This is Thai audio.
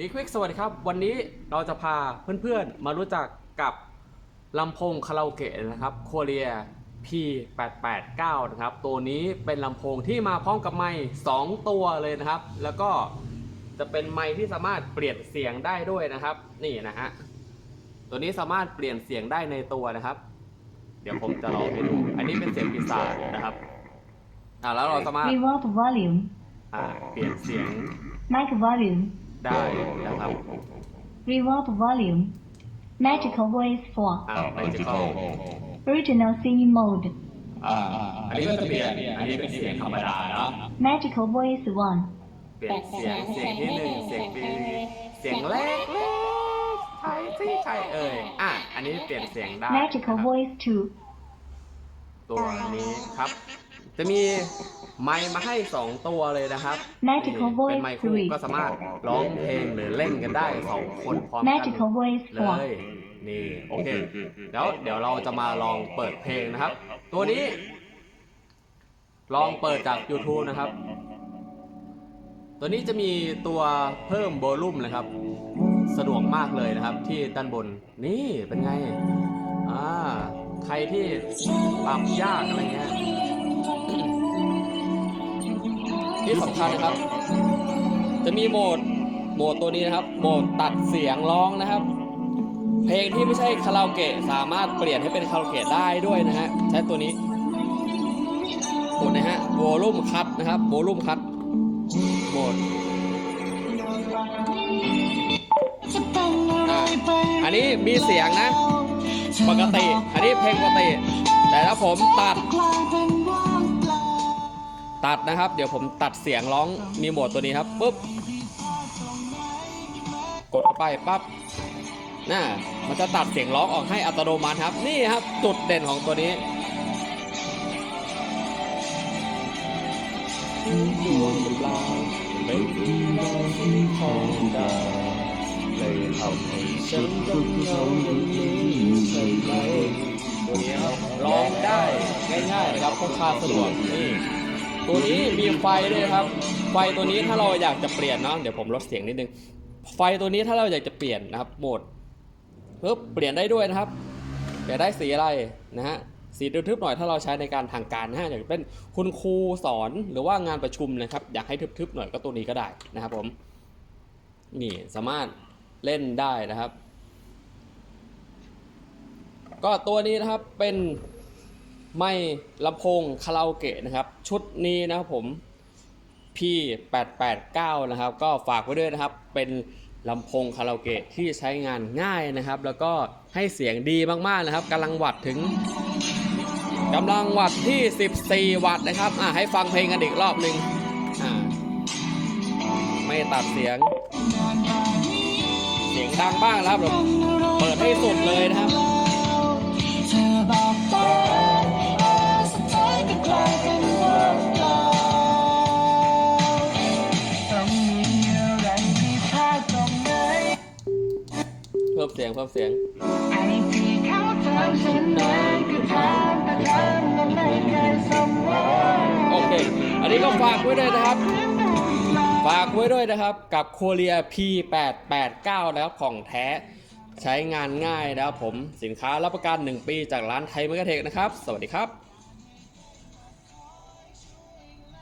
ดีควิกสวัสดีครับ วันนี้เราจะพาเพื่อนๆมารู้จักกับลำโพงคาราโอเกะนะครับ Korea P889 นะครับ ตัวนี้เป็นลำโพงที่มาพร้อมกับไมค์2ตัวเลยนะครับ แล้วก็จะเป็นไมค์ที่สามารถเปลี่ยนเสียงได้ด้วยนะครับ นี่นะฮะตัวนี้สามารถเปลี่ยนเสียงได้ในตัวนะครับ เดี๋ยวผมจะลองให้ดู อันนี้เป็นเสียงปีศาจนะครับอ่าแล้วเราสามารถ Reverb volume, อ่าเปลี่ยนเสียง mic volume, ได้นะครับ reverb volume, magical voice อ่า 4, ไมจิคอล original singing mode, อ่าอันนี้ก็จะเปลี่ยนอันนี้เป็นเสียงธรรมดาเนาะ magical voice เปลี่ยนเสียงเสียงที่หนึ่งเสียงปีเสียงเล็กเล็กใช่ที่ใช่เอ่ยอะอันนี้เปลี่ยนเสียงได้ 1, magical voice ตัวนี้ครับ จะมี ไมค์มาให้ 2 ตัวเลยนะครับ Magical นี่ Voice เป็นไมค์คู่3ก็สามารถร้องเพลงหรือเล่นกันได้ 2 คนพร้อม 2, กัน magical voice เลย 4, นี่ โอเค แล้วเดี๋ยวเราจะมาลองเปิดเพลงนะครับ ตัวนี้ ลองเปิดจาก YouTube นะครับ ตัวนี้จะมีตัวเพิ่มโวลูมนะครับ สะดวกมากเลยนะครับ ที่ด้านบน นี่เป็นไง อ่า ใครที่ปรับยากอะไรเงี้ย ที่สำคัญนะครับ จะมีโหมดโหมดตัวนี้นะครับ โหมดตัดเสียงร้องนะครับ เพลงที่ไม่ใช่คาราโอเกะสามารถเปลี่ยนให้เป็นคาราโอเกะได้ด้วยนะฮะใช้ตัวนี้กดนะฮะโวลูมคัตนะครับโวลูมคัตโหมดอันนี้มีเสียงนะ ปกติ อันนี้เพลงปกติ แต่ถ้าผมตัด ตัดนะครับ เดี๋ยวผมตัดเสียงร้องมีโหมดตัวนี้ครับปุ๊บกดเข้าไปปั๊บน่ามันจะตัดเสียงร้องออกให้อัตโนมัติครับ นี่ครับจุดเด่นของตัวนี้ดวงเปล่าเป็นดาวที่ของดาวเลยทำให้ฉันต้องเหงาอย่างนี้ใช่ไหมตัวนี้ครับร้องได้ง่ายๆนะครับพกพาสะดวกนี่ ตัวนี้มีไฟด้วยครับ ไฟตัวนี้ถ้าเราอยากจะเปลี่ยนเนาะเดี๋ยวผมลดเสียงนิดนึง ไฟตัวนี้ถ้าเราอยากจะเปลี่ยนนะครับโหมดปึ๊บเปลี่ยนได้ด้วยนะครับอยากได้สีอะไรนะฮะสีทึบๆหน่อยถ้าเราใช้ในการทางการนะฮะอย่างเป็นคุณครูสอนหรือว่างานประชุมนะครับ อยากให้ทึบๆหน่อยก็ตัวนี้ก็ได้นะครับผมนี่สามารถเล่นได้นะครับ ก็ตัวนี้นะครับเป็นไม่ลำโพงคาราโอเกะนะครับ ชุดนี้นะครับผม P889 นะครับ ก็ฝากไว้ด้วยนะครับ เป็นลำโพงคาราโอเกะที่ใช้งานง่ายนะครับ แล้วก็ให้เสียงดีมากๆนะครับกำลังวัดถึงกำลังวัดที่ 14 วัตต์นะครับอะให้ฟังเพลงกันอีกรอบหนึ่งอ่าไม่ตัดเสียง เสียงดังบ้างนะครับเปิดให้สุดเลยนะครับ เพิ่มเสียงเพิ่มเสียงโอเค อันนี้ก็ฝากไว้ด้วยนะครับ ฝากไว้ด้วยนะครับกับ Korea P889 นะครับของแท้ใช้งานง่ายนะครับผมสินค้ารับประกัน 1 ปีจากร้านไทยเมกะเทคนะครับ สวัสดีครับ